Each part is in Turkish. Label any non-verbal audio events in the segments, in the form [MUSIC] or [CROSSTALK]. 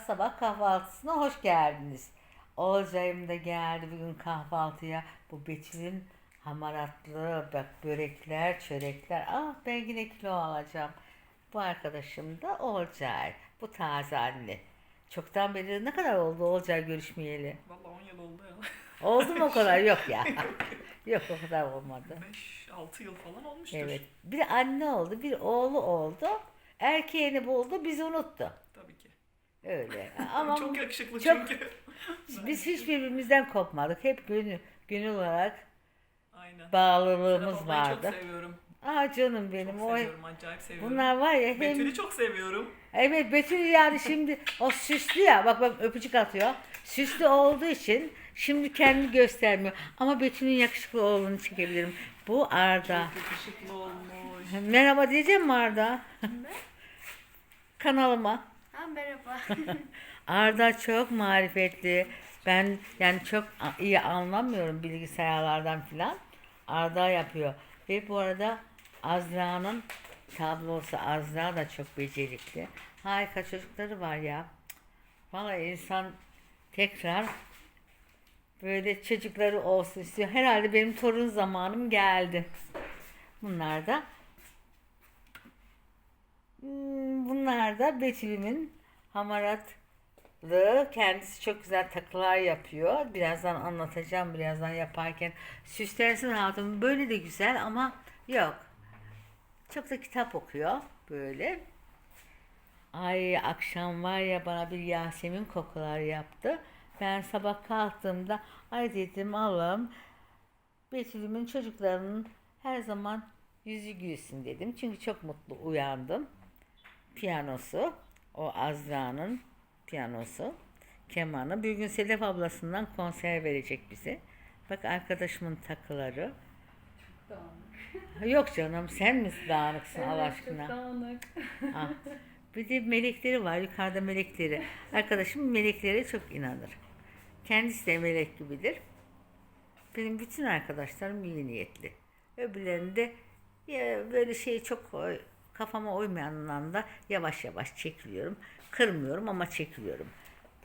sabah kahvaltısına hoş geldiniz. Olcayım da geldi bugün kahvaltıya. Bu Betül'ün hamaratlı bak börekler, çörekler. Ah ben yine kilo alacağım. Bu arkadaşım da Olcay. Bu taze anne. Çoktan beri ne kadar oldu Olcay görüşmeyeli? Vallahi 10 yıl oldu ya. Oldu mu o kadar? Yok ya. [LAUGHS] Yok o kadar olmadı. 5-6 yıl falan olmuştur. Evet. Bir anne oldu, bir oğlu oldu. Erkeğini buldu, bizi unuttu. Tabii ki. Öyle. [LAUGHS] Ama Çok yakışıklı çok- çünkü. [LAUGHS] Biz hiçbirimizden kopmadık. Hep gönül, gönül olarak Aynen. bağlılığımız Serap vardı. çok seviyorum. Aa canım benim. Çok O, seviyorum. Acayip seviyorum. bunlar var ya hem Betül'ü çok seviyorum. evet Betül yani şimdi o süslü ya bak bak öpücük atıyor. Süslü olduğu için şimdi kendini göstermiyor. Ama Betül'ün yakışıklı oğlunu çekebilirim. Bu Arda. Çok yakışıklı olmuş. Merhaba diyeceğim mi Arda? Kanalıma. Ha merhaba. [LAUGHS] Arda çok marifetli. Ben yani çok iyi anlamıyorum bilgisayarlardan filan. Arda yapıyor. Ve bu arada Azra'nın tablosu Azra da çok becerikli. Harika çocukları var ya. Vallahi insan tekrar böyle çocukları olsun istiyor. Herhalde benim torun zamanım geldi. Bunlar da Hmm, Bunlar da Betül'ümün hamaratlığı. Kendisi çok güzel takılar yapıyor. Birazdan anlatacağım birazdan yaparken. Süslensin hatun böyle de güzel ama yok. Çok da kitap okuyor böyle. Ay akşam var ya bana bir Yasemin kokular yaptı. Ben sabah kalktığımda ay dedim Allah'ım Betül'ümün çocuklarının her zaman yüzü gülsün dedim. Çünkü çok mutlu uyandım. Piyanosu, o Azra'nın piyanosu, kemanı. Bir gün Sedef ablasından konser verecek bize. Bak arkadaşımın takıları. Yok canım sen misin dağınıksın Allah aşkına? dağınık. Ah. Bir de melekleri var yukarıda melekleri. Arkadaşım meleklere çok inanır. Kendisi de melek gibidir. Benim bütün arkadaşlarım iyi niyetli. Öbürlerinde ya böyle şey çok kafama uymayanından da yavaş yavaş çekiliyorum. Kırmıyorum ama çekiliyorum.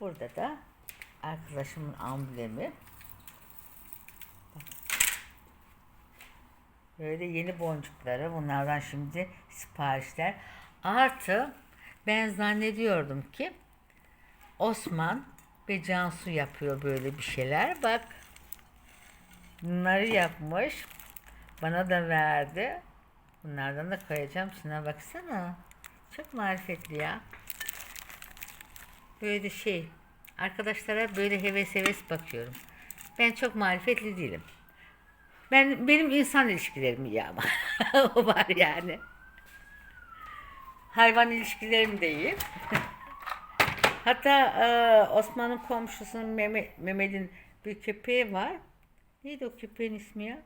Burada da arkadaşımın amblemi. Böyle yeni boncukları. Bunlardan şimdi siparişler. Artı ben zannediyordum ki Osman ve Cansu yapıyor böyle bir şeyler. Bak bunları yapmış. Bana da verdi. Bunlardan da koyacağım. Şuna baksana. Çok marifetli ya. Böyle şey. Arkadaşlara böyle heves heves bakıyorum. Ben çok marifetli değilim. Ben benim insan ilişkilerim iyi ama. [LAUGHS] o var yani. Hayvan ilişkilerim de iyi. [LAUGHS] Hatta e, Osman'ın komşusunun Mehmet, Mehmet'in bir köpeği var. Neydi o köpeğin ismi ya?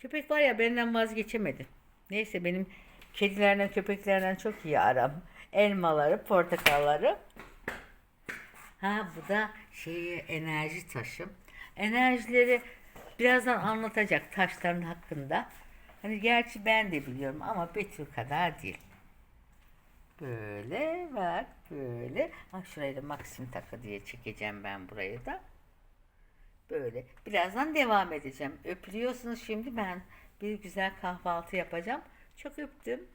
Köpek var ya benden vazgeçemedi. Neyse benim kedilerden köpeklerden çok iyi aram. Elmaları, portakalları. Ha bu da şeyi enerji taşım. Enerjileri birazdan anlatacak taşların hakkında. Hani gerçi ben de biliyorum ama Betül kadar değil. Böyle bak böyle. Ha şurayı da Maxim takı diye çekeceğim ben burayı da. Böyle. Birazdan devam edeceğim. Öpülüyorsunuz şimdi ben bir güzel kahvaltı yapacağım. Çok öptüm.